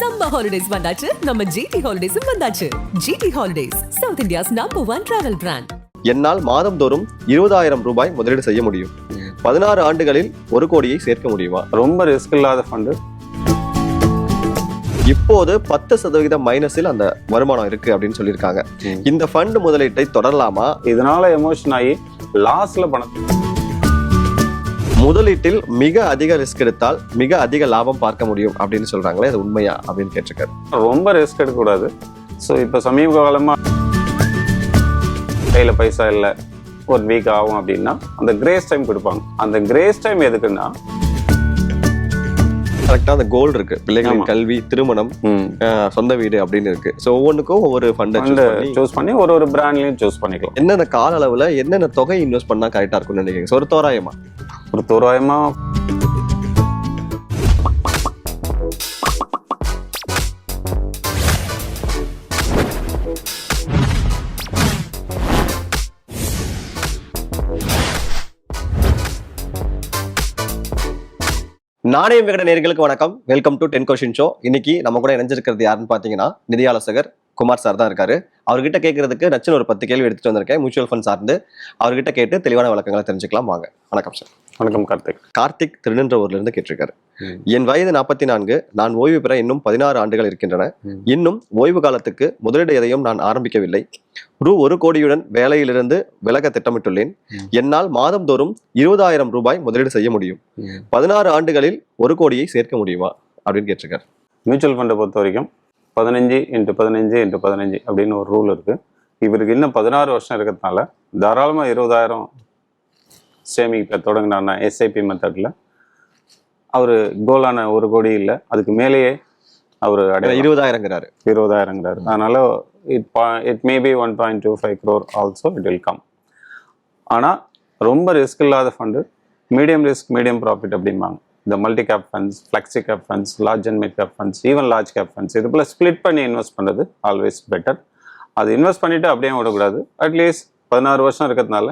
Summer holidays வந்தாச்சு. நம்ம GT ஹாலிடேஸும் வந்தாச்சு. GT holidays south India's number one travel brand என்னால் மாதந்தோறும் இருபதாயிரம் ரூபாய் முதலீடு செய்ய முடியும். பதினாறு ஆண்டுகளில் ஒரு கோடியை சேர்க்க முடியுமா? ரொம்ப ரிஸ்க் இல்லாத ஃபண்டு இப்போது பத்து சதவீதம் மைனஸில் அந்த வருமானம் இருக்கு அப்படின்னு சொல்லியிருக்காங்க. இந்த ஃபண்ட் முதலீட்டை தொடரலாமா? இதனால எமோஷன் ஆகி லாஸ்ட்ல பணம். முதலீட்டில் மிக அதிக ரிஸ்க் எடுத்தால் மிக அதிக லாபம் பார்க்க முடியும் அப்படின்னு சொல்றாங்களே அது உண்மையா அப்படின்னு கேட்டிருக்காரு. ரொம்ப ரிஸ்க் எடுக்கக்கூடாது. ஸோ இப்போ சமீப காலமா கையில பைசா இல்லை ஒரு வீக் ஆகும் அப்படின்னா அந்த கிரேஸ் டைம் கொடுப்பாங்க. அந்த கிரேஸ் டைம் எதுக்குன்னா கரெக்டா அந்த கோல் இருக்கு. பிள்ளைகளின். கல்வி திருமணம் சொந்த வீடு அப்படின்னு இருக்கு. ஸோ ஒவ்வொன்றுக்கும் ஒவ்வொரு ஃபண்டை சூஸ் பண்ணி ஒரு ஒரு பிராண்ட்லயும் சூஸ் பண்ணிக்கலாம். என்னென்ன கால அளவுல என்னென்ன தொகை இன்வெஸ்ட் பண்ணா கரெக்டா இருக்கும்னு நினைக்கிறீங்க? ஒரு தோராயமா. ஒரு தோராயமா நாணயம் விகட நேர்களுக்கு வணக்கம். Welcome to ten question show இன்னைக்கு நம்ம கூட இணைஞ்சிருக்கிறது யாருன்னு பாத்தீங்கன்னா நிதி ஆலோசகர் குமார் சார் தான் இருக்காரு. அவர்கிட்ட கேட்கறதுக்கு நச்சுன்னு ஒரு பத்து கேள்வி எடுத்துட்டு வந்திருக்கேன் மியூச்சுவல் ஃபண்ட் சார்ந்து. அவர்கிட்ட கேட்டு தெளிவான விளக்கங்களை தெரிஞ்சுக்கலாம். வாங்க. வணக்கம் சார். வணக்கம் கார்த்திக். கார்த்திக் திருநின்றவூர்ல இருந்து கேட்டிருக்காரு. என் வயது நாற்பத்தி நான்கு நான் ஓய்வு பெற இன்னும் பதினாறு ஆண்டுகள் இருக்கின்றன. இன்னும் ஓய்வு காலத்துக்கு முதலீடு எதையும் நான் ஆரம்பிக்கவில்லை. ரூ ஒரு கோடியுடன் வேலையிலிருந்து விலக திட்டமிட்டுள்ளேன். என்னால் மாதந்தோறும் இருபதாயிரம் ரூபாய் முதலீடு செய்ய முடியும். பதினாறு ஆண்டுகளில் ஒரு கோடியை சேர்க்க முடியுமா? அப்படின்னு கேட்டிருக்காரு. மியூச்சுவல் ஃபண்டை பொறுத்த வரைக்கும் பதினஞ்சு இன்ட்டு பதினஞ்சு இன்ட்டு பதினஞ்சு அப்படின்னு ஒரு ரூல் இருக்கு. இவருக்கு இன்னும் பதினாறு வருஷம் இருக்கிறதுனால தாராளமாக இருபதாயிரம் சேமிக்க தொடங்கினார்னா எஸ்ஐபி மெத்தடில் அவர் கோலான ஒரு கோடி இல்லை. அதுக்கு மேலேயே அவர் அடைய இருபதாயிரங்கிறாரு. இருபதாயிரங்கிறாரு. அதனால it it maybe one point two five crore also it will come ஆனால் ரொம்ப ரிஸ்க் இல்லாத fund medium risk medium profit அப்படிம்பாங்க. இந்த multi cap funds flexi cap funds large and mid cap funds even large cap funds இது போல் split பண்ணி invest பண்ணுறது always better அது இன்வெஸ்ட் பண்ணிவிட்டு அப்படியே விடக்கூடாது அட்லீஸ்ட் பதினாறு வருஷம் இருக்கிறதுனால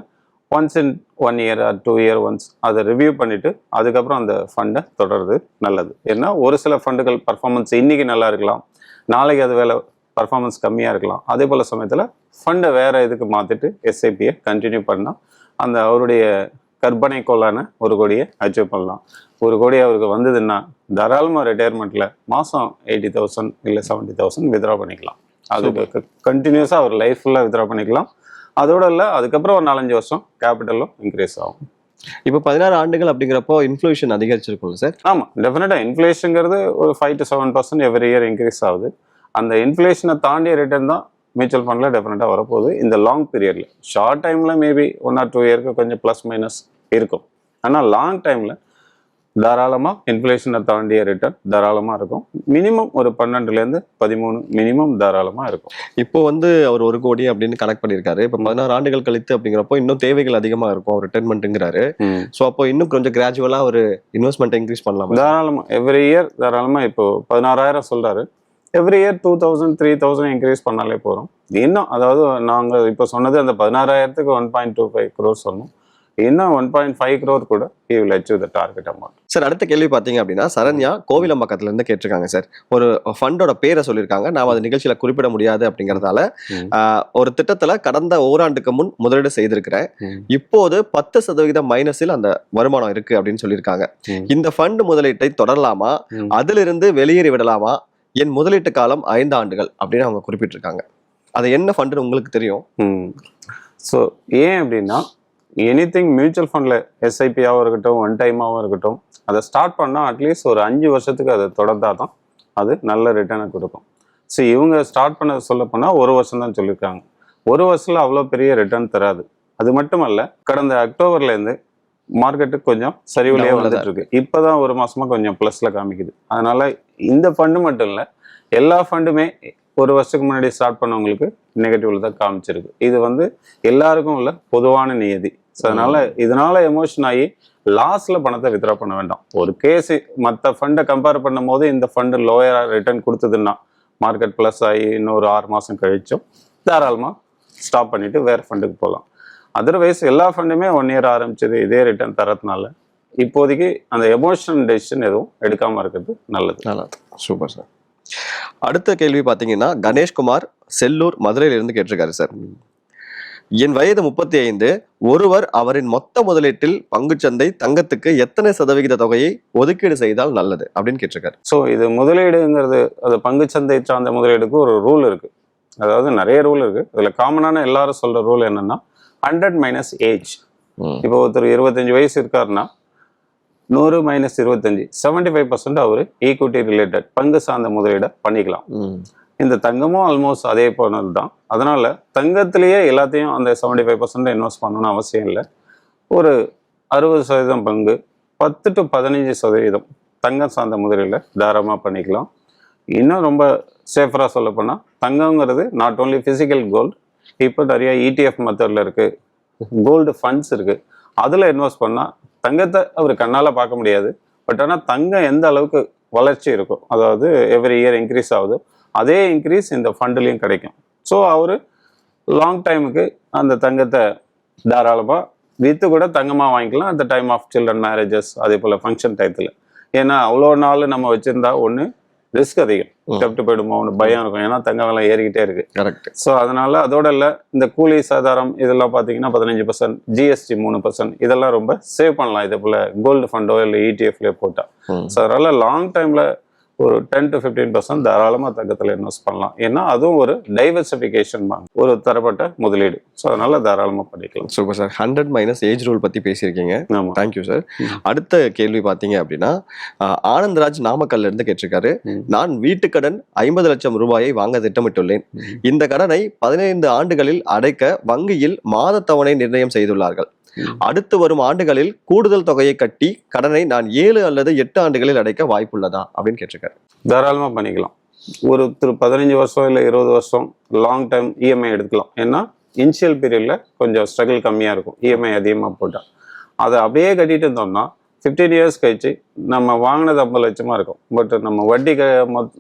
once in one year or two year once அதை ரிவ்யூ பண்ணிவிட்டு அதுக்கப்புறம் அந்த ஃபண்டை தொடர்றது நல்லது. ஏன்னா ஒரு சில ஃபண்டுகள் பர்ஃபார்மன்ஸ் இன்றைக்கி நல்லா இருக்கலாம். நாளைக்கு அது வேலை பர்ஃபார்மன்ஸ் கம்மியாக இருக்கலாம். அதே போல் சமயத்தில் ஃபண்டை வேறு இதுக்கு மாற்றிட்டு எஸ்ஐபியை கண்டினியூ பண்ணால் அந்த அவருடைய கற்பனைக்கோளான ஒரு கோடியை அச்சீவ் பண்ணலாம். ஒரு கோடி அவருக்கு வந்ததுன்னா தாராளமாக ரிட்டையர்மெண்ட்டில் மாதம் எயிட்டி தௌசண்ட் இல்லை செவன்ட்டி தௌசண்ட் வித்ரா பண்ணிக்கலாம். அதுக்கு கண்டினியூஸாக அவர் லைஃப் ஃபுல்லாக வித்ரா பண்ணிக்கலாம். அதோட இல்லை அதுக்கப்புறம் ஒரு நாலஞ்சு வருஷம் கேபிட்டலும் இன்க்ரீஸ் ஆகும். இப்போ பதினாறு ஆண்டுகள் அப்படிங்கிறப்போ இன்ஃப்ளூஷன் அதிகரிச்சிருக்கும்ல சார்? ஆமாம் டெஃபினட்டாக இன்ஃப்ளேஷனுங்கிறது ஒரு five to seven percent every year increase ஆகுது. அந்த இன்ஃப்ளேஷனை தாண்டிய ரிட்டர்ன் தான் மியூச்சுவல் ஃபண்டில் டெஃபினட்டாக வரப்போகுது இந்த லாங் பீரியடில் ஷார்ட் டைமில் மேபி ஒன் ஆர் டூ இயருக்கு கொஞ்சம் ப்ளஸ் மைனஸ் இருக்கும். ஆனால் லாங் டைமில் தாராளமாக இன்ஃப்ளேஷனை தாண்டிய ரிட்டர்ன் தாராளமாக இருக்கும். மினிமம் ஒரு பன்னெண்டுலேருந்து பதிமூணு மினிமம் தாராளமாக இருக்கும். இப்போ வந்து அவர் ஒரு கோடி அப்படின்னு கணக்கு பண்ணியிருக்காரு. இப்போ பதினாறு ஆண்டுகள் கழித்து அப்படிங்கிறப்போ இன்னும் தேவைகள் அதிகமா இருக்கும். அவர் ரிட்டைர்மெண்ட்டுங்கிறாரு ஸோ அப்போ இன்னும் கொஞ்சம் கிராஜுவலா ஒரு இன்வெஸ்ட்மெண்ட் இன்க்ரீஸ் பண்ணலாமா? தாராளமாக எவ்ரி இயர் தாராளமாக இப்போ பதினாறாயிரம் சொல்றாரு. Every year two thousand three thousand increase பண்ணாலே போகிறோம் இன்னும் அதாவது நாங்கள் இப்போ சொன்னது அந்த பதினாறாயிரத்துக்கு one point two five crore சொன்னோம். இன்னும் ஒன் பாயிண்ட் ஃபைவ் க்ரோர் கூட he will achieve the target amount sir அடுத்த கேள்வி பார்த்தீங்க அப்படின்னா சரண்யா கோவிலம்பக்கத்துல இருந்து கேட்டிருக்காங்க சார் ஒரு ஃபண்டோட பேரை சொல்லியிருக்காங்க. நான் அது நிகழ்ச்சியில குறிப்பிட முடியாது அப்படிங்கறதால ஒரு திட்டத்துல கடந்த ஓராண்டுக்கு முன் முதலீடு செய்திருக்கிறேன். இப்போது பத்து சதவீதம் மைனஸில் அந்த வருமானம் இருக்கு அப்படின்னு சொல்லியிருக்காங்க. இந்த ஃபண்ட் முதலீட்டை தொடரலாமா. அதிலிருந்து வெளியேறி விடலாமா? என் முதலீட்டு காலம் ஐந்து ஆண்டுகள் அப்படின்னு அவங்க குறிப்பிட்டிருக்காங்க. அது என்ன ஃபண்டுன்னு உங்களுக்கு தெரியும்? ஸோ ஏன் அப்படின்னா எனி திங் மியூச்சுவல் ஃபண்டில் எஸ்ஐபியாகவும் இருக்கட்டும் ஒன் டைமாகவும் இருக்கட்டும் அதை ஸ்டார்ட் பண்ணால் அட்லீஸ்ட் ஒரு அஞ்சு வருஷத்துக்கு அதை தொடர்ந்தால் தான் அது நல்ல ரிட்டர்னை கொடுக்கும். ஸோ இவங்க ஸ்டார்ட் பண்ண சொல்ல போனால் ஒரு வருஷம் தான் சொல்லியிருக்காங்க ஒரு வருஷத்தில் அவ்வளோ பெரிய ரிட்டர்ன் தராது. அது மட்டுமல்ல கடந்த அக்டோபர்லேருந்து மார்க்கெட்டுக்கு கொஞ்சம் சரிவுலேயே வந்துட்டு இருக்கு. இப்போதான் ஒரு மாசமா கொஞ்சம் ப்ளஸ்ல காமிக்குது. அதனால இந்த ஃபண்டு மட்டும் இல்லை எல்லா ஃபண்டுமே ஒரு வருஷத்துக்கு முன்னாடி ஸ்டார்ட் பண்ணவங்களுக்கு நெகட்டிவ்ல தான் காமிச்சிருக்கு. இது வந்து எல்லாருக்கும் உள்ள பொதுவான நியதி. ஸோ அதனால இதனால எமோஷன் ஆகி லாஸ்ட்ல பணத்தை வித்ரா பண்ண வேண்டாம். ஒரு கேஸ் மற்ற ஃபண்டை கம்பேர் பண்ணும்போது இந்த ஃபண்டு லோயரா ரிட்டர்ன் கொடுத்ததுன்னா மார்க்கெட் ப்ளஸ் ஆகி இன்னொரு ஆறு மாசம் கழிச்சும் தாராளமா ஸ்டாப் பண்ணிட்டு வேற ஃபண்டுக்கு போகலாம் அதர்வைஸ் எல்லா ஃபண்டுமே ஒன் இயர் ஆரம்பிச்சது இதே ரிட்டர்ன் தரதுனால இப்போதைக்கு அந்த எமோஷனல் டெசிஷன் எதுவும் எடுக்காம இருக்கிறது நல்லது. நல்லா சூப்பர் சார் அடுத்த கேள்வி பாத்தீங்கன்னா கணேஷ்குமார் செல்லூர் மதுரையில இருந்து கேட்டிருக்காரு சார். என் வயது முப்பத்தி ஐந்து ஒருவர் அவரின் மொத்த முதலீட்டில் பங்குச்சந்தை தங்கத்துக்கு எத்தனை சதவிகித தொகையை ஒதுக்கீடு செய்தால் நல்லது அப்படின்னு கேட்டிருக்காரு. ஸோ இது முதலீடுங்கிறது அது பங்குச்சந்தை சார்ந்த முதலீடுக்கு ஒரு ரூல் இருக்கு. அதாவது நிறைய ரூல் இருக்கு. இதுல காமனான எல்லாரும் சொல்ற ரூல் என்னன்னா ஹண்ட்ரட் மைனஸ் ஏஜ் இப்போ ஒருத்தர் இருபத்தஞ்சு வயசு இருக்காருன்னா நூறு மைனஸ் இருபத்தஞ்சு செவன்டி ஃபைவ் பர்சன்ட் அவர் ஈக்விட்டி ரிலேட்டட் பங்கு சார்ந்த முதலீடை பண்ணிக்கலாம். இந்த தங்கமும் ஆல்மோஸ்ட் அதே போனது தான். அதனால தங்கத்திலேயே எல்லாத்தையும் அந்த செவன்டி ஃபைவ் பர்சன்ட் இன்வெஸ்ட் பண்ணணும்னு அவசியம் இல்லை. ஒரு அறுபது சதவீதம் பங்கு பத்து டு பதினஞ்சு சதவீதம் தங்கம் சார்ந்த முதலீடுல தாராளமாக பண்ணிக்கலாம். இன்னும் ரொம்ப சேஃபராக சொல்ல போனால் தங்கங்கிறது நாட் ஓன்லி ஃபிசிக்கல் கோல்டு இப்போ நிறைய E இடிஎஃப் மெத்தடில் இருக்குது கோல்டு ஃபண்ட்ஸ் இருக்குது அதில் இன்வெஸ்ட் பண்ணால் தங்கத்தை அவர் கண்ணால் பார்க்க முடியாது. பட் ஆனால் தங்கம் எந்த அளவுக்கு வளர்ச்சி இருக்கும்? அதாவது எவ்ரி இயர் இன்க்ரீஸ் ஆகுது. அதே இன்க்ரீஸ் இந்த ஃபண்டுலேயும் கிடைக்கும். ஸோ அவர் லாங் டைமுக்கு அந்த தங்கத்தை தாராளமாக விற்று கூட தங்கமாக வாங்கிக்கலாம். அந்த டைம் ஆஃப் சில்ட்ரன் மேரேஜஸ் அதே போல் ஃபங்க்ஷன் டயத்தில் ஏன்னா அவ்வளோ நாள் நம்ம வச்சுருந்தா ஒன்று ரிஸ்க் அதிகம். கெப்ட் போயிடுமோன்னு பயம் இருக்கும். ஏன்னா தங்கம் விலை ஏறிக்கிட்டே இருக்கு. கரெக்ட் ஸோ அதனால அதோட இல்லை இந்த கூலி சாதாரம் இதெல்லாம் பார்த்தீங்கன்னா பதினஞ்சு பர்சன்ட் ஜிஎஸ்டி மூணு பர்சன்ட் இதெல்லாம் ரொம்ப சேவ் பண்ணலாம். இதே போல் கோல்டு ஃபண்டோ இல்லை இடிஎஃப்லேயோ போட்டால் ஸோ அதனால லாங் டைம்ல ஒரு டென் டு ஃபிஃப்டீன் பர்சன்ட் தாராளமாக தங்கத்தில் இன்வெஸ்ட் பண்ணலாம். ஏன்னா அதுவும் ஒரு டைவர்சிஃபிகேஷன் ஒரு தரப்பட்ட முதலீடு. ஸோ அதனால தாராளமாக பண்ணிக்கலாம். Super sir hundred minus age rule பத்தி பேசியிருக்கீங்க. ஆமாம் தேங்க்யூ சார். அடுத்த கேள்வி பார்த்தீங்க அப்படின்னா ஆனந்தராஜ் நாமக்கல்ல இருந்து கேட்டிருக்காரு. நான் வீட்டுக்கடன் ஐம்பது லட்சம் ரூபாயை வாங்க திட்டமிட்டுள்ளேன். இந்த கடனை பதினைந்து ஆண்டுகளில் அடைக்க வங்கியில் மாத தவணை நிர்ணயம் செய்துள்ளார்கள். அடுத்து வரும் ஆண்டுகளில் கூடுதல் தொகையை கட்டி கடனை நான் ஏழு அல்லது எட்டு ஆண்டுகளில் அடைக்க வாய்ப்புள்ளதா அப்படின்னு கேட்டிருக்காரு. தாராளமாக பண்ணிக்கலாம். ஒருத்தர் பதினஞ்சு வருஷம் இல்லை இருபது வருஷம் லாங் டைம் இஎம்ஐ எடுக்கலாம் ஏன்னா இனிஷியல் பீரியடில் கொஞ்சம் ஸ்ட்ரகிள் கம்மியாக இருக்கும். இஎம்ஐ அதிகமாக போட்டால் அதை அப்படியே கட்டிட்டு இருந்தோம்னா ஃபிஃப்டீன் இயர்ஸ் கழிச்சு நம்ம வாங்கினது ஐம்பது லட்சமாக இருக்கும். பட் நம்ம வட்டி க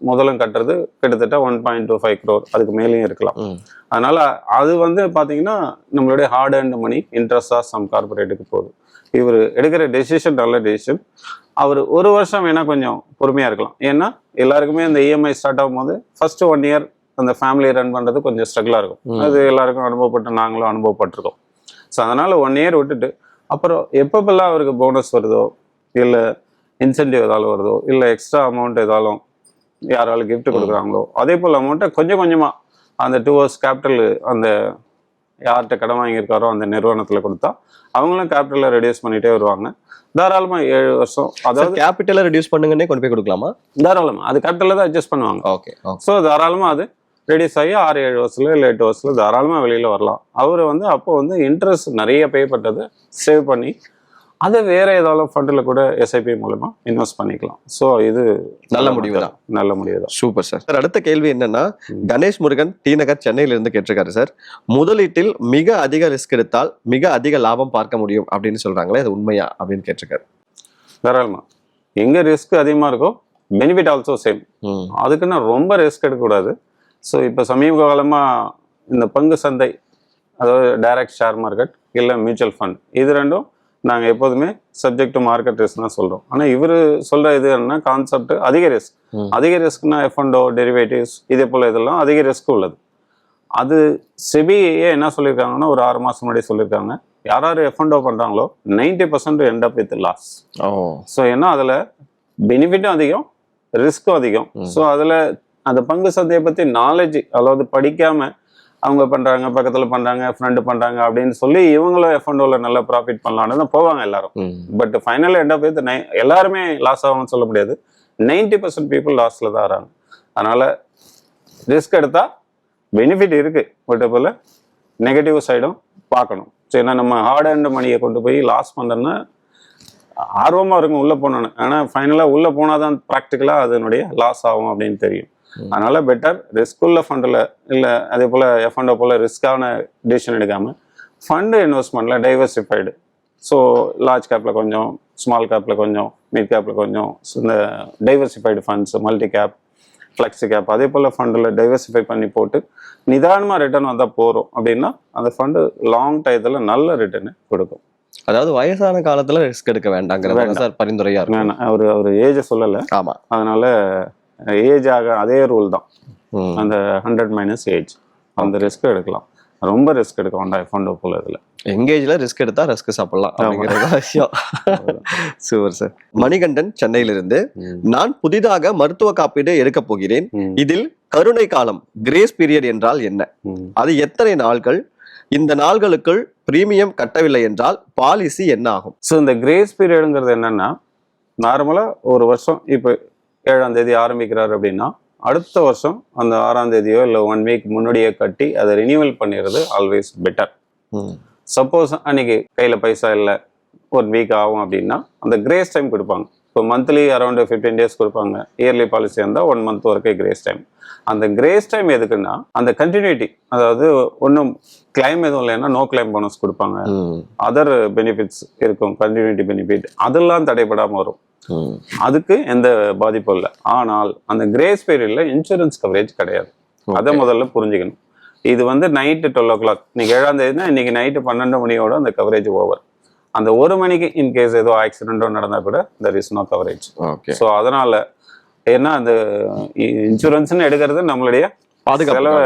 முதலும் கட்டுறது கிட்டத்தட்ட one point two five crore அதுக்கு மேலேயும் இருக்கலாம். அதனால அது வந்து பார்த்தீங்கன்னா நம்மளுடைய ஹார்ட் அண்ட் மணி இன்ட்ரெஸ்டாக சம் கார்பரேட்டுக்கு போகுது. இவர் எடுக்கிற டெசிஷன் நல்ல டெசிஷன் அவர் ஒரு வருஷம் வேணா கொஞ்சம் பொறுமையாக இருக்கலாம். ஏன்னா எல்லாருக்குமே அந்த இஎம்ஐ ஸ்டார்ட் ஆகும்போது ஃபர்ஸ்ட் ஒன் இயர் அந்த ஃபேமிலியை ரன் பண்ணுறது கொஞ்சம் ஸ்ட்ரகிளாக இருக்கும். அது எல்லாருக்கும் அனுபவப்பட்டு நாங்களும் அனுபவப்பட்டிருக்கோம். ஸோ அதனால ஒன் இயர் விட்டுட்டு அப்புறம் எப்பப்பெல்லாம் அவருக்கு போனஸ் வருதோ இல்லை இன்சென்டிவ் ஏதாலும் வருதோ இல்லை எக்ஸ்ட்ரா அமௌண்ட் ஏதாலும் யாராலும் gift கொடுக்குறாங்களோ அதே போல் அமௌண்ட்டை கொஞ்சம் கொஞ்சமாக அந்த டூ ஹவர்ஸ் கேபிட்டல் அந்த யார்கிட்ட கடன் வாங்கியிருக்காரோ அந்த நிறுவனத்தில் கொடுத்தா அவங்களும் கேபிட்டலை ரெடியூஸ் பண்ணிட்டே வருவாங்க. தாராளமாக ஏழு வருஷம் அதாவது கேபிட்டலை ரெடியூஸ் பண்ணுங்கன்னே கொண்டு போய் கொடுக்கலாமா? தாராளமாக அது கேபிட்டலில் தான் அட்ஜஸ்ட் பண்ணுவாங்க. ஓகே ஸோ தாராளமாக அது ரெடியூஸ் ஆகி ஆறு ஏழு வருஷத்துல இல்லை எட்டு வருஷத்துல தாராளமாக வெளியில் வரலாம். அவர் வந்து அப்போ வந்து இன்ட்ரெஸ்ட் நிறைய பே பண்ணதை சேவ் பண்ணி அதை வேற ஏதாவது ஃபண்டில் கூட எஸ்ஐபி மூலமா இன்வெஸ்ட் பண்ணிக்கலாம். ஸோ இது நல்ல முடிவு தான். நல்ல முடிவு தான். சூப்பர் சார் சார் அடுத்த கேள்வி என்னன்னா. கணேஷ் முருகன் டி நகர் சென்னையில இருந்து கேட்டிருக்காரு சார் முதலீட்டில் மிக அதிக ரிஸ்க் எடுத்தால் மிக அதிக லாபம் பார்க்க முடியும் அப்படின்னு சொல்றாங்களே அது உண்மையா அப்படின்னு கேட்டிருக்காரு. தாராளமாக எங்கே ரிஸ்க் அதிகமாக இருக்கோ பெனிஃபிட் ஆல்சோ சேம். அதுக்குன்னு ரொம்ப ரிஸ்க் எடுக்கக்கூடாது. ஸோ இப்போ சமீப காலமாக இந்த பங்கு சந்தை அதாவது டைரக்ட் ஷேர் மார்க்கெட் இல்லை மியூச்சுவல் ஃபண்ட் இது ரெண்டும் நாங்கள் எப்போதுமே சப்ஜெக்ட் டு மார்க்கெட் ரிஸ்க் தான் சொல்கிறோம் ஆனால் இவர் சொல்கிற இது என்ன கான்செப்ட் அதிக ரிஸ்க். அதிக ரிஸ்க்னா எஃப்எண்டோ டெரிவேட்டிவ்ஸ் இதே போல் இதெல்லாம் அதிக ரிஸ்க் உள்ளது. அது செபியே என்ன சொல்லியிருக்காங்கன்னா ஒரு ஆறு மாதம் முன்னாடி சொல்லியிருக்காங்க யார் யார் எஃப்எண்டோ பண்ணுறாங்களோ ninety percent end up with loss so ஏன்னா அதில் பெனிஃபிட்டும் அதிகம் ரிஸ்க்கும் அதிகம். ஸோ அதில் அந்த பங்கு சந்தையை பற்றி நாலேஜ் அதாவது படிக்காம அவங்க பண்ணுறாங்க பக்கத்தில் பண்ணுறாங்க ஃப்ரெண்டு பண்ணுறாங்க அப்படின்னு சொல்லி இவங்களும் எஃப்எண்டோவில் நல்ல ப்ராஃபிட் பண்ணலான்னு தான் போவாங்க எல்லாரும். பட் ஃபைனல் எண்ட் ஆஃப் நை எல்லாருமே லாஸ் ஆகும்னு சொல்ல முடியாது. நைன்டி பர்சன்ட் பீப்புள் லாஸில் தான் வராங்க. அதனால் ரிஸ்க் எடுத்தால் பெனிஃபிட் இருக்குது பட் போல் நெகட்டிவ் சைடும் பார்க்கணும். ஏன்னா நம்ம ஹார்ட் அண்ட் மணியை கொண்டு போய் லாஸ் பண்ணுறோன்னா ஆர்வமாக இருக்கும் உள்ளே போனோன்னு. ஆனால் ஃபைனலாக உள்ளே போனால் தான் ப்ராக்டிக்கலாக அதனுடைய லாஸ் ஆகும் அப்படின்னு தெரியும். அதனால பெட்டர் ரிஸ்க் உள்ள ஃபண்டில் இல்லை அதே போல் எஃப்எண்டோ போல் ரிஸ்க்கான டிசிஷன் எடுக்காமல் ஃபண்டு இன்வெஸ்ட்மெண்ட்டில் டைவர்சிஃபைடு ஸோ லார்ஜ் கேப்பில் கொஞ்சம் ஸ்மால் கேப்பில் கொஞ்சம் மிட் கேப்பில் கொஞ்சம் இந்த diversified funds multi cap flexi cap அதே போல் ஃபண்டில் டைவர்சிஃபை பண்ணி போட்டு நிதானமாக ரிட்டர்ன் வந்தால் போகிறோம் அப்படின்னா அந்த ஃபண்டு லாங் டயத்தில் நல்ல ரிட்டர்னு கொடுக்கும். அதாவது வயசான காலத்துல ரிஸ்க் எடுக்க வேண்டாங்கிறது வேண்டாம். சார் பரிந்துரையா இருக்கும். நான் அவர் அவர் ஏஜை சொல்லலை. ஆமா. அதனால ஏஜ் ஆக அதே ரூல் தான். அந்த ஹண்ட்ரட் மைனஸ் ஏஜ். அந்த ரிஸ்க் எடுக்கலாம். ரொம்ப ரிஸ்க் எடுக்க வேண்டாம் அண்ட் போல இதில். எங்கேஜ்ல ரிஸ்க் எடுத்தா ரிஸ்க் சாப்பிடலாம் அப்படிங்கிறது விஷயம். சூப்பர் சார் மணிகண்டன் சென்னையிலிருந்து நான் புதிதாக மருத்துவ காப்பீடு எடுக்க போகிறேன். இதில் கருணை காலம் கிரேஸ் பீரியட் என்றால் என்ன? அது எத்தனை நாள்கள்? இந்த நாள்களுக்குள் பிரீமியம் கட்டவில்லை என்றால் பாலிசி என்ன ஆகும்? ஸோ இந்த கிரேஸ் பீரியடுங்கிறது என்னன்னா நார்மலாக ஒரு வருஷம் இப்போ ஏழாம் தேதி ஆரம்பிக்கிறாரு அப்படின்னா அடுத்த வருஷம் அந்த ஆறாம் தேதியோ இல்லை ஒன் வீக் முன்னாடியே கட்டி அதை ரினியூவல் பண்ணிடுறது ஆல்வேஸ் பெட்டர் சப்போஸ் அன்னைக்கு கையில் பைசா இல்லை ஒன் வீக் ஆகும் அப்படின்னா அந்த கிரேஸ் டைம் கொடுப்பாங்க. இப்போ மந்த்லி அரௌண்ட் ஃபிஃப்டீன் டேஸ் கொடுப்பாங்க. இயர்லி பாலிசி இருந்தால் ஒன் மந்த் வரைக்கும் கிரேஸ் டைம் அந்த கிரேஸ் டைம் எதுக்குன்னா அந்த கண்டினியூட்டி அதாவது ஒன்றும் கிளைம் எதுவும் இல்லைன்னா நோ கிளைம் போனஸ் கொடுப்பாங்க. அதர் பெனிஃபிட்ஸ் இருக்கும் கண்டினியூட்டி பெனிஃபிட் அதெல்லாம் தடைபடாமல் வரும். அதுக்கு எந்த பாதிப்பும் இல்லை. ஆனால் அந்த கிரேஸ் பீரியட்ல இன்சூரன்ஸ் கவரேஜ் கிடையாது. அதை முதல்ல புரிஞ்சுக்கணும். இது வந்து நைட்டு டுவெல் ஓ கிளாக் இன்னைக்கு ஏழாம் தேதினா இன்னைக்கு நைட்டு பன்னெண்டு மணியோட அந்த கவரேஜ் ஓவர் அந்த ஒரு மணிக்கு இன்கேஸ் ஏதோ ஆக்சிடென்ட்டோ நடந்தா கூட there is no coverage so அதனால ஏன்னா அந்த இன்சூரன்ஸ்னு எடுக்கிறது நம்மளுடைய பாதுகாப்பு செலவை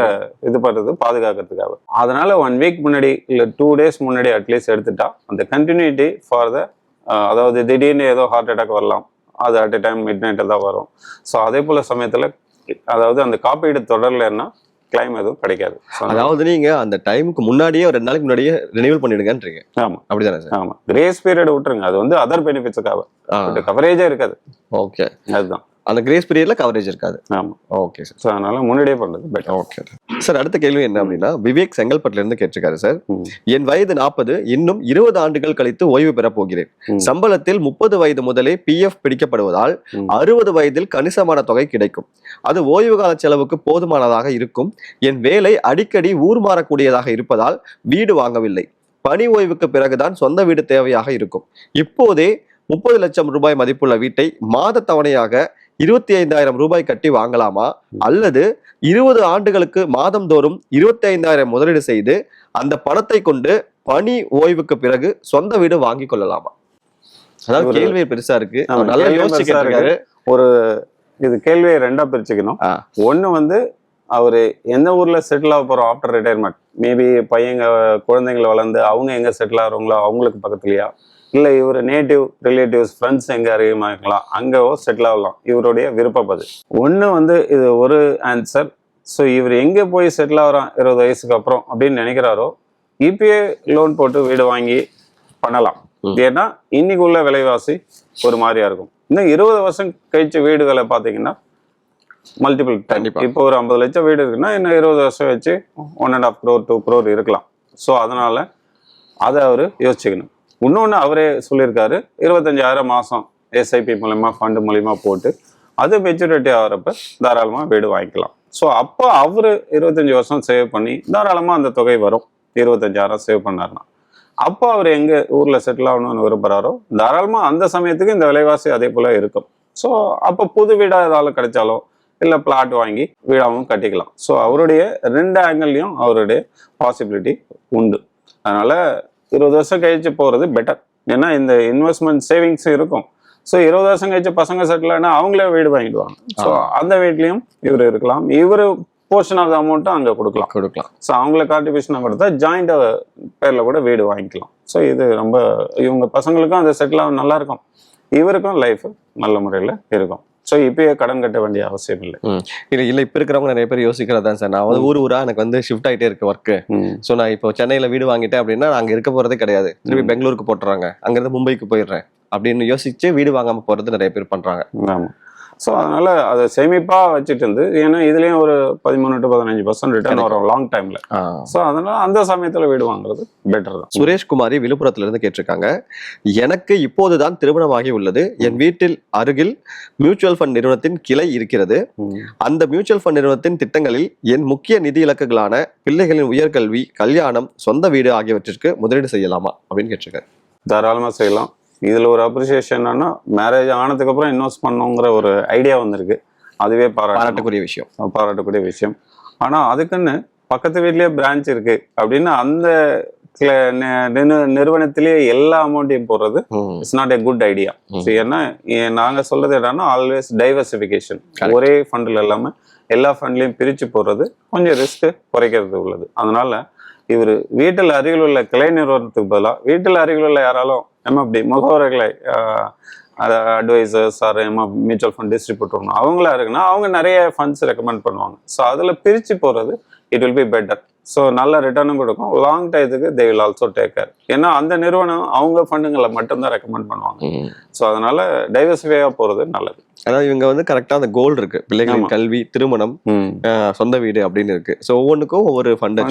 இது பண்றது பாதுகாக்கிறதுக்காக. அதனால ஒன் வீக் முன்னாடி இல்ல டூ டேஸ் முன்னாடி அட்லீஸ்ட் எடுத்துட்டா அந்த கண்டினியூட்டி ஃபார் த அதாவது திடீர்னு ஏதோ ஹார்ட் அட்டாக் வரலாம். அது அட் எ டைம் மிட் நைட்டில் தான் வரும். ஸோ அதே போல சமயத்துல அதாவது அந்த காப்பீடு தொடரலைன்னா கிளைம் எதுவும் கிடைக்காது. அதாவது நீங்க அந்த டைமுக்கு முன்னாடியே ஒரு ரெண்டு நாளைக்கு முன்னாடியே ரினியூவல் பண்ணிடுங்கன்றீங்க. ஆமா. அப்படிதானே சார்? ஆமா. கிரேஸ் பீரியட் விட்டுருங்க. அது வந்து அதர் பெனிஃபிட்ஸுக்காக கவரேஜே இருக்காது. ஓகே அதுதான். அந்த கிரேஸ் பீரியட்ல கவரேஜ் இருக்காது. ஆமா. ஓகே சார் ஸோ அதனால முன்னாடியே பண்றது பெட்டர் ஓகே சார் அடுத்த கேள்வி என்ன அப்படின்னா விவேக் செங்கல்பட்டுல இருந்து கேட்டிருக்காரு சார் என் வயது நாற்பது இன்னும் இருபது ஆண்டுகள் கழித்து ஓய்வு பெறப் போகிறேன். சம்பளத்தில் முப்பது வயது முதலே பிஎஃப் பிடிக்கப்படுவதால். அறுபது வயதில் கணிசமான தொகை கிடைக்கும். அது ஓய்வு கால செலவுக்கு போதுமானதாக இருக்கும். என் வேலை அடிக்கடி ஊர் மாறக்கூடியதாக இருப்பதால் வீடு வாங்கவில்லை. பணி ஓய்வுக்கு பிறகுதான் சொந்த வீடு தேவையாக இருக்கும். இப்போதே முப்பது லட்சம் ரூபாய் மதிப்புள்ள வீட்டை மாத தவணையாக இருபத்தி ஐந்தாயிரம் ரூபாய் கட்டி வாங்கலாமா? அல்லது இருபது ஆண்டுகளுக்கு மாதந்தோறும் இருபத்தி ஐந்தாயிரம் முதலீடு செய்து அந்த பணத்தை கொண்டு பணி ஓய்வுக்கு பிறகு சொந்த வீடு வாங்கி கொள்ளலாமா? அதாவது கேள்வி பெருசா இருக்கு. நல்லா கேள்வி யோசிச்சு பெருசா கேட்டிருக்காரு ஒரு இது கேள்வியை ரெண்டா பிரிச்சுக்கணும். ஒண்ணு வந்து அவரு எந்த ஊர்ல செட்டில் ஆக போறோம் ஆஃப்டர் ரிட்டையர்மெண்ட் மேபி பையங்க குழந்தைங்களை வளர்ந்து அவங்க எங்க செட்டில் ஆகிறவங்களோ அவங்களுக்கு பக்கத்துலயா? இல்ல இவர் நேட்டிவ் ரிலேட்டிவ்ஸ் ஃப்ரெண்ட்ஸ் எங்க அதிகமா இருக்கலாம்? அங்கவோ செட்டில் ஆகலாம். இவருடைய விருப்பப்பது ஒண்ணு வந்து இது ஒரு ஆன்சர் ஸோ இவர் எங்க போய் செட்டில் ஆகிறான் இருபது வயசுக்கு அப்புறம் அப்படின்னு நினைக்கிறாரோ இபிஏ லோன் போட்டு வீடு வாங்கி பண்ணலாம். ஏன்னா இன்னைக்கு உள்ள விலைவாசி ஒரு மாதிரியா இருக்கும். இன்னும் இருபது வருஷம் கழிச்ச வீடுகளை பார்த்தீங்கன்னா மல்டிபிள் கண்டிப்பா. இப்போ ஒரு ஐம்பது லட்சம் வீடு இருக்குன்னா இன்னும் இருபது வருஷம் வச்சு one and half crore two crore இருக்கலாம். ஸோ அதனால அதை அவர் யோசிச்சுக்கணும். இன்னொன்று அவரே சொல்லியிருக்காரு இருபத்தஞ்சாயிரம் மாதம் எஸ்ஐபி மூலிமா ஃபண்டு மூலிமா போட்டு அது மெச்சூரிட்டி ஆகிறப்ப தாராளமாக வீடு வாங்கிக்கலாம். ஸோ அப்போ அவர் இருபத்தஞ்சி வருஷம் சேவ் பண்ணி தாராளமாக அந்த தொகை வரும். இருபத்தஞ்சாயிரம் சேவ் பண்ணாருன்னா. அப்போ அவர் எங்கே ஊரில் செட்டில் ஆகணும்னு விரும்புகிறாரோ தாராளமாக அந்த சமயத்துக்கு இந்த விலைவாசி அதே போல் இருக்கும். ஸோ அப்போ புது வீடாக ஏதாவது கிடைச்சாலோ இல்லை பிளாட் வாங்கி வீடாகவும் கட்டிக்கலாம். ஸோ அவருடைய ரெண்டு ஆங்கிள்லையும் அவருடைய பாசிபிலிட்டி உண்டு. அதனால் இருபது வருஷம் கழிச்சு போகிறது பெட்டர் ஏன்னா இந்த இன்வெஸ்ட்மெண்ட் சேவிங்ஸ் இருக்கும். ஸோ இருபது வருஷம் கழிச்சு பசங்க செட்டில் ஆனால் அவங்களே வீடு வாங்கிடுவாங்க. ஸோ அந்த வீட்லேயும் இவர் இருக்கலாம். இவர் போர்ஷன் ஆஃப் த அமௌண்ட்டும் அங்கே கொடுக்கலாம். கொடுக்கலாம். ஸோ அவங்கள கான்ட்ரிபியூஷனாக கொடுத்தா ஜாயிண்ட் பேரில் கூட வீடு வாங்கிக்கலாம். ஸோ இது ரொம்ப இவங்க பசங்களுக்கும் அந்த செட்டில் ஆக நல்லா இருக்கும். இவருக்கும் லைஃப் நல்ல முறையில் இருக்கும். ஸோ இப்பயே கடன் கட்ட வேண்டிய அவசியம் இல்லை. இல்ல இல்ல இப்ப இருக்கிறவங்க நிறைய பேர் யோசிக்கிறதா சார். நான் வந்து ஊர் ஊரா எனக்கு வந்து ஷிஃப்ட் ஆயிட்டே இருக்கு ஒர்க்கு. ஸோ நான் இப்போ சென்னையில வீடு வாங்கிட்டேன் அப்படின்னா நான் அங்க இருக்க போறதே கிடையாது. திருப்பி பெங்களூருக்கு போட்டுறாங்க. அங்கிருந்து மும்பைக்கு போயிடுறேன். அப்படின்னு யோசிச்சு வீடு வாங்காம போறது நிறைய பேர் பண்றாங்க. ஆமாம் ஸோ அதனால அதை சேமிப்பாக வச்சுட்டு இருந்து ஏன்னா இதுலேயும் ஒரு பதிமூணு டு பதினஞ்சு பர்சன்ட் ரிட்டர்ன் வரும் லாங் டைமில் ஸோ அதனால அந்த சமயத்தில் வீடு வாங்குறது பெட்டர் தான். சுரேஷ் குமாரி விழுப்புரத்துல இருந்து கேட்டிருக்காங்க எனக்கு இப்போதுதான் திருமணமாகி உள்ளது. என் வீட்டில் அருகில் மியூச்சுவல் ஃபண்ட் நிறுவனத்தின் கிளை இருக்கிறது. அந்த மியூச்சுவல் ஃபண்ட் நிறுவனத்தின் திட்டங்களில் என் முக்கிய நிதி இலக்குகளான பிள்ளைகளின் உயர்கல்வி கல்யாணம் சொந்த வீடு ஆகியவற்றிற்கு முதலீடு செய்யலாமா? அப்படின்னு கேட்டிருக்காரு. தாராளமாக செய்யலாம். இதில் ஒரு அப்ரிசியேஷன் என்னன்னா மேரேஜ் ஆனதுக்கு அப்புறம் இன்வெஸ்ட் பண்ணணுங்கிற ஒரு ஐடியா வந்திருக்கு. அதுவே பாராட்டு பாராட்டக்கூடிய விஷயம். பாராட்டக்கூடிய விஷயம். ஆனால் அதுக்குன்னு பக்கத்து வீட்லயே பிரான்ச் இருக்கு அப்படின்னு அந்த நிறுவனத்திலேயே எல்லா அமௌண்ட்டையும் போடுறது. It's not a good idea ஏன்னா ஏ- நாங்க சொல்றது என்னன்னா ஆல்வேஸ் டைவர்சிஃபிகேஷன் ஒரே ஃபண்டில் இல்லாம எல்லா ஃபண்ட்லயும் பிரிச்சு போடுறது கொஞ்சம் ரிஸ்க் குறைக்கிறது உள்ளது. அதனால இவர் வீட்டில் அருகில் உள்ள கிளை நிறுவனத்துக்கு பதிலாக வீட்டில் அருகில் உள்ள யாராலும் எம்எஃப்டி முகவர்களை அட்வைசர்ஸ் ஆர் எம்எ மியூச்சுவல் ஃபண்ட் டிஸ்ட்ரிபியூட்டர் அவங்களா இருக்குன்னா அவங்க நிறைய ஃபண்ட்ஸ் ரெக்கமெண்ட் பண்ணுவாங்க. ஸோ அதில் பிரித்து போகிறது it will be better so நல்ல ரிட்டர்னும் கொடுக்கும். லாங் டயத்துக்கு they will also take care ஏன்னா அந்த நிறுவனம் அவங்க ஃபண்டுங்களை மட்டும்தான் ரெக்கமெண்ட் பண்ணுவாங்க. ஸோ அதனால டைவர்சிஃபையாக போகிறது நல்லது. அதாவது இவங்க வந்து கரெக்டா அந்த கோல் இருக்கு. பிள்ளைகளின். கல்வி திருமணம் சொந்த வீடு அப்படின்னு இருக்கு. சோ ஒவ்வொன்றுக்கும் ஒவ்வொரு ஃபண்டை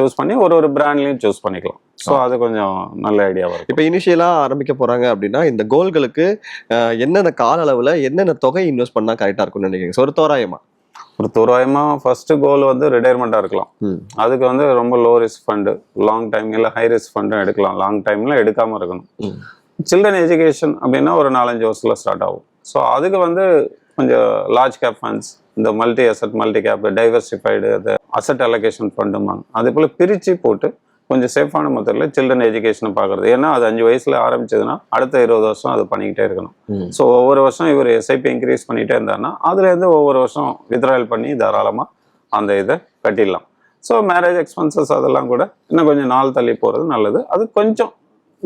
சூஸ் பண்ணி ஒரு ஒரு பிராண்ட்லையும் சூஸ் பண்ணிக்கலாம். ஸோ அது கொஞ்சம் நல்ல ஐடியாவாக இருக்கும். இப்போ இனிஷியலா ஆரம்பிக்க போறாங்க அப்படின்னா இந்த கோல்களுக்கு என்னென்ன கால அளவுல என்னென்ன தொகை இன்வெஸ்ட் பண்ணா கரெக்டா இருக்கும்னு நினைக்கிறீங்க? ஒரு தோராயமா. ஒரு தோராயமா ஃபர்ஸ்ட் கோல் வந்து ரிட்டையர்மெண்ட்டாக இருக்கலாம். அதுக்கு வந்து ரொம்ப low risk fund long time இல்லை ஹை ரிஸ்க் ஃபண்டும் எடுக்கலாம். லாங் டைம்ல எடுக்காம இருக்கணும். சில்ட்ரன் எஜுகேஷன் அப்படின்னா ஒரு நாலஞ்சு வருஷத்துல ஸ்டார்ட் ஆகும். ஸோ அதுக்கு வந்து கொஞ்சம் லார்ஜ் கேப் ஃபண்ட்ஸ் இந்த multi asset multi cap diversified அது அசட் அலோகேஷன் ஃபண்டுமாங்க அதே போல் பிரித்து போட்டு கொஞ்சம் சேஃபான மெத்தடில் சில்ட்ரன் எஜுகேஷனை பார்க்குறது ஏன்னா அது அஞ்சு வயசுல ஆரம்பிச்சதுன்னா அடுத்த இருபது வருஷம் அது பண்ணிக்கிட்டே இருக்கணும். ஸோ ஒவ்வொரு வருஷம் இவர் எஸ்ஐபி இன்க்ரீஸ் பண்ணிகிட்டே இருந்தாருன்னா அதுலேருந்து ஒவ்வொரு வருஷம் வித்ராயல் பண்ணி தாராளமாக அந்த இதை கட்டிடலாம். ஸோ மேரேஜ் எக்ஸ்பென்சஸ் அதெல்லாம் கூட இன்னும் கொஞ்சம் நாள் தள்ளி போகிறது நல்லது. அது கொஞ்சம்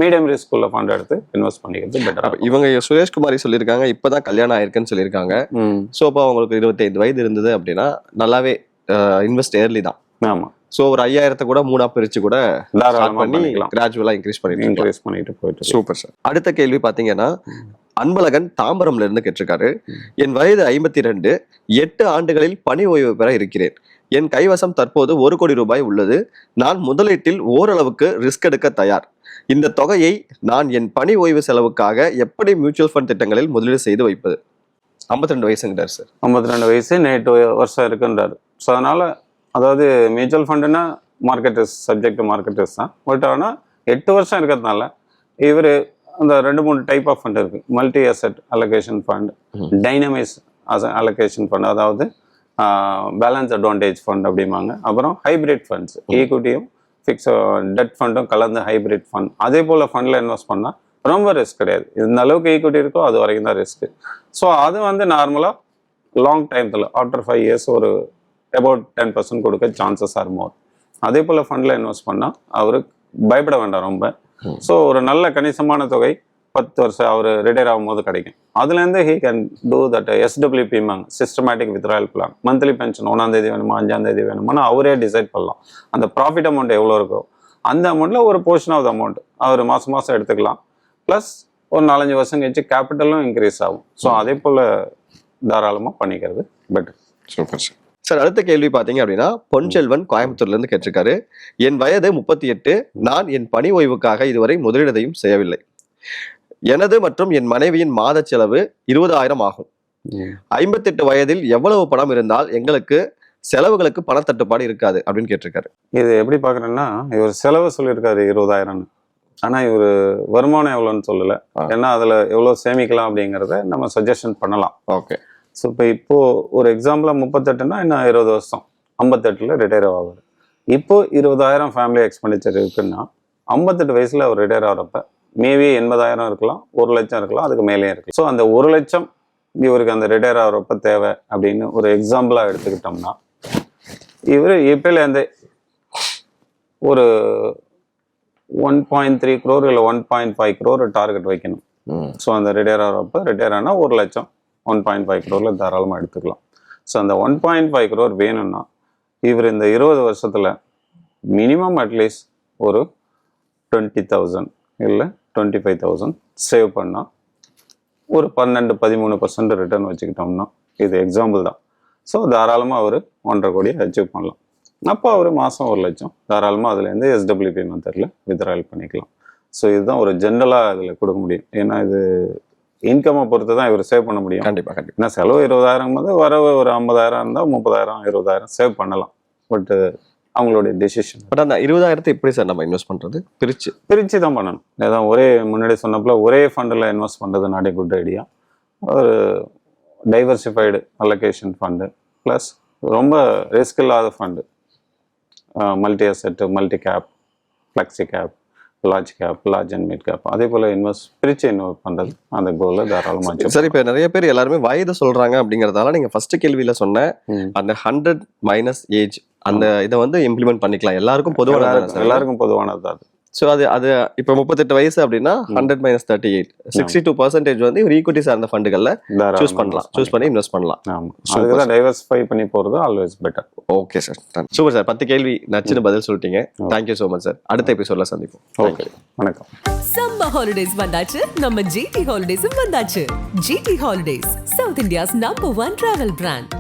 மீடியம் ரிஸ்க் உள்ள ஃபண்ட் எடுத்து இன்வெஸ்ட் பண்ணிக்கிறது பெட்டர் இவங்க சுரேஷ்குமாரி சொல்லியிருக்காங்க இப்பதான் கல்யாணம் ஆயிருக்குன்னு சொல்லியிருக்காங்க. ஸோ அப்போ அவங்களுக்கு இருபத்தைந்து வயது இருந்தது அப்படின்னா நல்லாவே இன்வெஸ்ட் ஏர்லி தான். ஆமாம் ஸோ ஒரு ஐயாயிரத்தை கூட மூணா பிரிச்சு கூட பண்ணி பண்ணிக்கலாம். கிராஜுவலா இன்க்ரீஸ் பண்ணிட்டு இருக்கலாம். இன்க்ரீஸ் பண்ணிட்டு போயிட்டு. சூப்பர் சார் அடுத்த கேள்வி பாத்தீங்கன்னா அன்பழகன் தாம்பரம்ல இருந்து கேட்டிருக்காரு. என் வயது ஐம்பத்தி ரெண்டு எட்டு ஆண்டுகளில் பணி ஓய்வு பெற இருக்கிறேன். என் கைவசம் தற்போது ஒரு கோடி ரூபாய் உள்ளது. நான் முதலீட்டில் ஓரளவுக்கு ரிஸ்க் எடுக்க தயார். இந்த தொகையை நான் என் பணி ஓய்வு செலவுக்காக எப்படி மியூச்சுவல் ஃபண்ட் திட்டங்களில் முதலீடு செய்து வைப்பது? 52 ரெண்டு வயசுங்கிறார் சார் ஐம்பத்தி ரெண்டு வயசு நேற்று வருஷம் இருக்குன்றாரு. ஸோ அதனால அதாவது mutual ஃபண்டுனா market risk subject market risk தான். பட் ஆனால் எட்டு வருஷம் இருக்கிறதுனால இவர் அந்த ரெண்டு மூணு டைப் ஆஃப் ஃபண்ட் இருக்கு. Multi asset allocation fund. Dynamise allocation fund அதாவது பேலன்ஸ் அட்வான்டேஜ் ஃபண்ட் அப்படிம்பாங்க. அப்புறம் ஹைபிரிட் ஃபண்ட்ஸ் ஈக்விட்டியும் ஃபிக்ஸ் டெட் ஃபண்டும் கலந்து ஹைபிரிட் ஃபண்ட் அதே போல் ஃபண்டில் இன்வெஸ்ட் பண்ணால் ரொம்ப ரிஸ்க் கிடையாது. இந்த அளவுக்கு ஈக்விட்டி இருக்கோ அது வரைக்கும் தான் ரிஸ்க் ஸோ அது வந்து நார்மலாக லாங் டைம்ல ஆஃப்டர் ஃபைவ் இயர்ஸ் ஒரு அபவுட் டென் பர்சன்ட் கொடுக்க சான்சஸ் ஆர் மோர் அதே போல் ஃபண்டில் இன்வெஸ்ட் பண்ணால் அவருக்கு பயப்பட வேண்டாம் ரொம்ப. ஸோ ஒரு நல்ல கணிசமான தொகை பத்து வருஷம் அவர் ரிட்டையர் ஆகும்போது கிடைக்கும். அதுலேருந்து he can do that எஸ்டபிள்யூபிமாங்க systematic withdrawal plan monthly pension ஒன்றாம் தேதி வேணுமா அஞ்சாம் தேதி வேணுமான்னு அவரே டிசைட் பண்ணலாம். அந்த ப்ராஃபிட் அமௌண்ட் எவ்வளோ இருக்கோ அந்த அமௌண்ட்டில் ஒரு போர்ஷன் ஆஃப் அமௌண்ட் அவர் மாதம் மாதம் எடுத்துக்கலாம். ப்ளஸ் ஒரு நாலஞ்சு வருஷம் கழிச்சு கேபிட்டலும் இன்க்ரீஸ் ஆகும். ஸோ அதே போல் தாராளமாக பண்ணிக்கிறது பெட்டர் சூப்பர் சார் சார் அடுத்த கேள்வி பாத்தீங்க அப்படின்னா பொன்செல்வன் கோயம்புத்தூர்ல இருந்து கேட்டிருக்காரு. என் வயது முப்பத்தி எட்டு நான் என் பணி ஓய்வுக்காக இதுவரை முதலீடையும் செய்யவில்லை. எனது மற்றும் என் மனைவியின் மாத செலவு இருபதாயிரம் ஆகும். ஐம்பத்தெட்டு வயதில் எவ்வளவு பணம் இருந்தால் எங்களுக்கு செலவுகளுக்கு பணத்தட்டுப்பாடு இருக்காது அப்படின்னு கேட்டிருக்காரு. இது எப்படி பார்க்குறேன்னா இவர் செலவு சொல்லியிருக்காரு இருபதாயிரம்னு. ஆனால் இவர் வருமானம் எவ்வளோன்னு சொல்லலை. ஏன்னா அதில் எவ்வளோ சேமிக்கலாம் அப்படிங்கிறத நம்ம சஜஷன் பண்ணலாம். ஓகே. ஸோ இப்போ இப்போ ஒரு எக்ஸாம்பிளாக முப்பத்தெட்டுனா இன்னும் இருபது வருஷம். ஐம்பத்தெட்டில் ரிட்டையர் ஆவார். இப்போ இருபதாயிரம் ஃபேமிலி எக்ஸ்பெண்டிச்சர் இருக்குன்னா ஐம்பத்தெட்டு வயசில் அவர் ரிட்டையர் ஆகிறப்ப மேபி எண்பதாயிரம் இருக்கலாம் ஒரு லட்சம் இருக்கலாம் அதுக்கு மேலேயும் இருக்கலாம். ஸோ அந்த ஒரு லட்சம் இவருக்கு அந்த ரிட்டையர் ஆகிறப்ப தேவை அப்படின்னு ஒரு எக்ஸாம்பிளாக எடுத்துக்கிட்டோம்னா இவர் இப்போலேருந்து ஒரு ஒன் பாயிண்ட் த்ரீ க்ரோர் இல்லை one point five crore target வைக்கணும். ஸோ அந்த ரிட்டையர் ஆகிறப்ப ரிட்டையர் ஆனால் ஒரு லட்சம் ஒன் பாயிண்ட் ஃபைவ் க்ரோரில் தாராளமாக எடுத்துக்கலாம். ஸோ அந்த ஒன் பாயிண்ட் ஃபைவ் க்ரோர் வேணும்னா இவர் இந்த இருபது வருஷத்தில் மினிமம் அட்லீஸ்ட் ஒரு டுவெண்ட்டி தௌசண்ட் இல்லை டுவெண்ட்டி ஃபைவ் தௌசண்ட் சேவ் பண்ணால் ஒரு பன்னெண்டு பதிமூணு பர்சன்ட் ரிட்டர்ன் வச்சுக்கிட்டோம்னா இது எக்ஸாம்பிள் தான். ஸோ தாராளமாக அவர் ஒன்றரை கோடியை அச்சீவ் பண்ணலாம். அப்போ அவர் மாதம் ஒரு லட்சம். தாராளமாக அதுலேருந்து எஸ்டபிள்யூபி மெத்தடில் வித்ராயல் பண்ணிக்கலாம். ஸோ இதுதான் ஒரு ஜென்ரலாக இதில் கொடுக்க முடியும். ஏன்னா இது இன்கம்மை பொறுத்து தான் இவர் சேவ் பண்ண முடியும். கண்டிப்பா கண்டிப்பா. ஏன்னா செலவு இருபதாயிரம் போது வரவு ஒரு ஐம்பதாயிரம் இருந்தால் முப்பதாயிரம் இருபதாயிரம் சேவ் பண்ணலாம். பட் அவங்களுடைய டெசிஷன் பட் அந்த இருபதாயிரத்தை எப்படி சார் நம்ம இன்வெஸ்ட் பண்றது? பிரிச்சு. பிரித்து தான் பண்ணணும். அதான் ஒரே முன்னாடி சொன்னப்பல ஒரே ஃபண்டில் இன்வெஸ்ட் பண்ணுறது நாட் குட் ஐடியா ஒரு டைவர்சிஃபைடு அலோகேஷன் ஃபண்டு ப்ளஸ் ரொம்ப ரிஸ்க் இல்லாத fund multi asset multi cap flexi cap large cap large and mid cap அதே போல் இன்வெஸ்ட் பிரித்து இன்வெஸ்ட் பண்ணுறது அந்த கோலில் தாராளமாக சரி இப்போ நிறைய பேர் எல்லாருமே வயது சொல்றாங்க அப்படிங்கறதால நீங்க ஃபர்ஸ்ட் கேள்வியில சொன்ன. அந்த ஹண்ட்ரட் மைனஸ் ஏஜ் அந்த இதை வந்து இம்ப்ளிமெண்ட் பண்ணிக்கலாம். எல்லாருக்கும் பொதுவான எல்லாருக்கும் பொதுவானது அது. ஸோ அது அது இப்போ முப்பத்தெட்டு வயசு அப்படின்னா hundred minus thirty eight sixty two percentage வந்து ஒரு ஈக்விட்டி சார்ந்த ஃபண்டுகள்ல சூஸ் பண்ணலாம். சூஸ் பண்ணி இன்வெஸ்ட் பண்ணலாம். ஆமாம் அதுக்கு தான் டைவர்சிஃபை பண்ணி போகிறது always better okay sir super sir பத்து கேள்வி நச்சுன்னு பதில் சொல்லிட்டீங்க. தேங்க்யூ ஸோ மச் சார் அடுத்த எபிசோட்ல சந்திப்போம். ஓகே. வணக்கம். சம்ம ஹாலிடேஸ் வந்தாச்சு. நம்ம ஜிடி ஹாலிடேஸும் வந்தாச்சு. GT holidays South India's number one travel brand